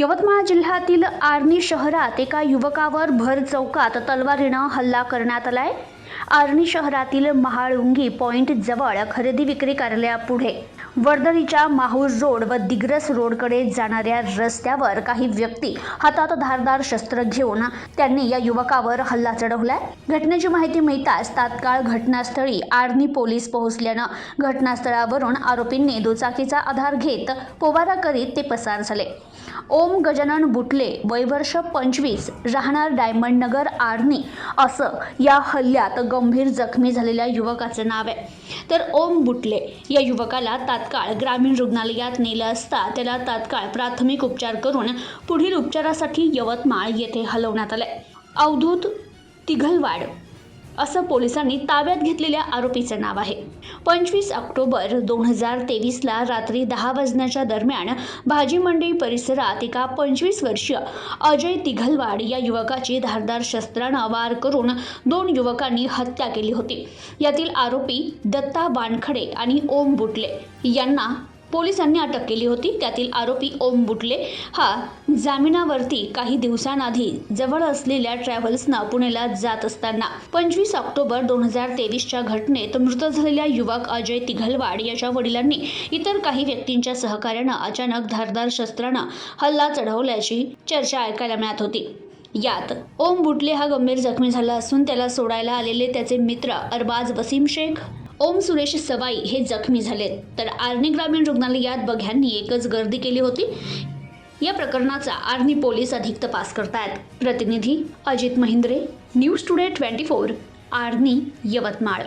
यवतमाळ जिल्ह्यातील आर्णी शहरात एका युवकावर भर चौकात तलवारीनं हल्ला करण्यात आलाय. आर्णी शहरातील महाळुंगी पॉइंट जवळ खरेदी विक्री कार्यालयापुढे. वर्दळीच्या माहूर रोड व दिग्रस रोडकडे जाणाऱ्या रस्त्यावर काही व्यक्ती हातात धारदार शस्त्र घेऊन त्यांनी या युवकावर हल्ला चढवलाय. घटनेची माहिती मिळताच तात्काळ घटनास्थळी आर्णी पोलीस पोहोचल्यानं घटनास्थळावरून आरोपींनी दुचाकीचा आधार घेत पोवारा करीत ते पसार झाले. ओम गजानन बुटले वयवर्ष पंचवीस राहणार डायमंड नगर आर्णी असं या हल्ल्यात गंभीर जखमी झालेल्या युवकाचं नाव आहे. तर ओम बुटले या युवकाला तात्काळ ग्रामीण रुग्णालयात नेलं असता त्याला तात्काळ प्राथमिक उपचार करून पुढील उपचारासाठी यवतमाळ येथे हलवण्यात आलंय. अवधूत तिघलवाड असं पोलिसांनी ताब्यात घेतलेल्या आरोपीचं नाव आहे. पंचवीस ऑक्टोबर दोन हजार तेवीसला रात्री दहा वाजण्याच्या दरम्यान भाजी मंडई परिसरात एका पंचवीस वर्षीय अजय तिघलवाड या युवकाची धारदार शस्त्रानं वार करून दोन युवकांनी हत्या केली होती. यातील आरोपी दत्ता वानखडे आणि ओम बुटले यांना पोलिसांनी अटक केली होती. त्यातील आरोपी ओम बुटले हा जामिनावरती काही दिवसांआधी जवळ असलेल्या ट्रॅव्हल्सनं पुण्याला जात असताना. पंचवीस ऑक्टोबर दोन हजार तेवीसच्या घटनेत मृत झालेल्या युवक अजय तिघलवाड याच्या वडिलांनी इतर काही व्यक्तींच्या सहकार्यानं अचानक धारदार शस्त्रानं हल्ला चढवल्याची चर्चा ऐकायला मिळत होती. यात ओम बुटले हा गंभीर जखमी झाला असून त्याला सोडायला आलेले त्याचे मित्र अरबाज वसीम शेख ओम सुरेश सवाई हे जखमी झालेत. तर आर्णी ग्रामीण रुग्णालयात बघ्यांनी एकच गर्दी केली होती. या प्रकरणाचा आर्णी पोलीस अधिक तपास करतायत. प्रतिनिधी Ajit Mahindre news today twenty four Arni Yavatmal.